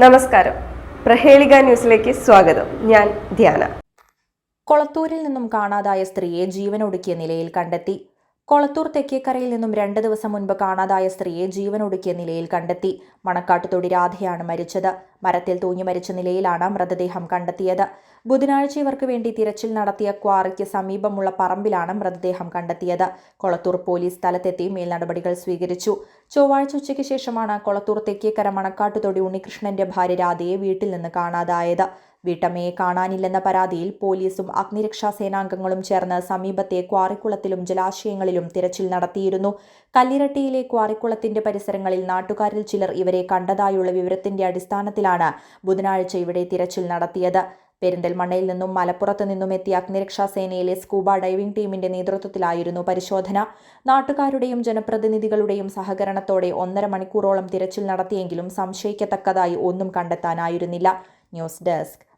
നമസ്കാരം. പ്രഹേളിക ന്യൂസിലേക്ക് സ്വാഗതം. ഞാൻ ധ്യാന. കൊളത്തൂരിൽ നിന്നും കാണാതായ സ്ത്രീയെ ജീവനൊടുക്കിയ നിലയിൽ കണ്ടെത്തി. കൊളത്തൂർ തെക്കേക്കരയിൽ നിന്നും രണ്ട് ദിവസം മുൻപ് കാണാതായ സ്ത്രീയെ ജീവനൊടുക്കിയ നിലയിൽ കണ്ടെത്തി. മണക്കാട്ടുതൊടി രാധയാണ് മരിച്ചത്. മരത്തിൽ തൂങ്ങി മരിച്ച നിലയിലാണ് മൃതദേഹം കണ്ടെത്തിയത്. ബുധനാഴ്ച ഇവർക്ക് വേണ്ടി തിരച്ചിൽ നടത്തിയ ക്വാറിക്ക് സമീപമുള്ള പറമ്പിലാണ് മൃതദേഹം കണ്ടെത്തിയത്. കൊളത്തൂർ പോലീസ് സ്ഥലത്തെത്തി മേൽനടപടികൾ സ്വീകരിച്ചു. ചൊവ്വാഴ്ച ഉച്ചയ്ക്ക് ശേഷമാണ് കൊളത്തൂർ തെക്കേക്കര മണക്കാട്ടുതൊടി ഉണ്ണികൃഷ്ണന്റെ ഭാര്യ രാധയെ വീട്ടിൽ നിന്ന് കാണാതായത്. വീട്ടമ്മയെ കാണാനില്ലെന്ന പരാതിയിൽ പോലീസും അഗ്നിരക്ഷാ സേനാംഗങ്ങളും ചേർന്ന് സമീപത്തെ ക്വാറിക്കുളത്തിലും ജലാശയങ്ങളിലും തിരച്ചിൽ നടത്തിയിരുന്നു. കല്ലിരട്ടിയിലെ ക്വാറിക്കുളത്തിന്റെ പരിസരങ്ങളിൽ നാട്ടുകാരിൽ ചിലർ ഇവരെ കണ്ടതായുള്ള വിവരത്തിന്റെ അടിസ്ഥാനത്തിലാണ് ബുധനാഴ്ച ഇവിടെ തിരച്ചിൽ നടത്തിയത്. പെരിന്തൽമണ്ണയിൽ നിന്നും മലപ്പുറത്ത് നിന്നും എത്തിയ അഗ്നിരക്ഷാ സേനയിലെ സ്കൂബ ഡൈവിംഗ് ടീമിന്റെ നേതൃത്വത്തിലായിരുന്നു പരിശോധന. നാട്ടുകാരുടെയും ജനപ്രതിനിധികളുടെയും സഹകരണത്തോടെ ഒന്നര മണിക്കൂറോളം തിരച്ചിൽ നടത്തിയെങ്കിലും സംശയിക്കത്തക്കതായി ഒന്നും കണ്ടെത്താനായിരുന്നില്ല. News desk.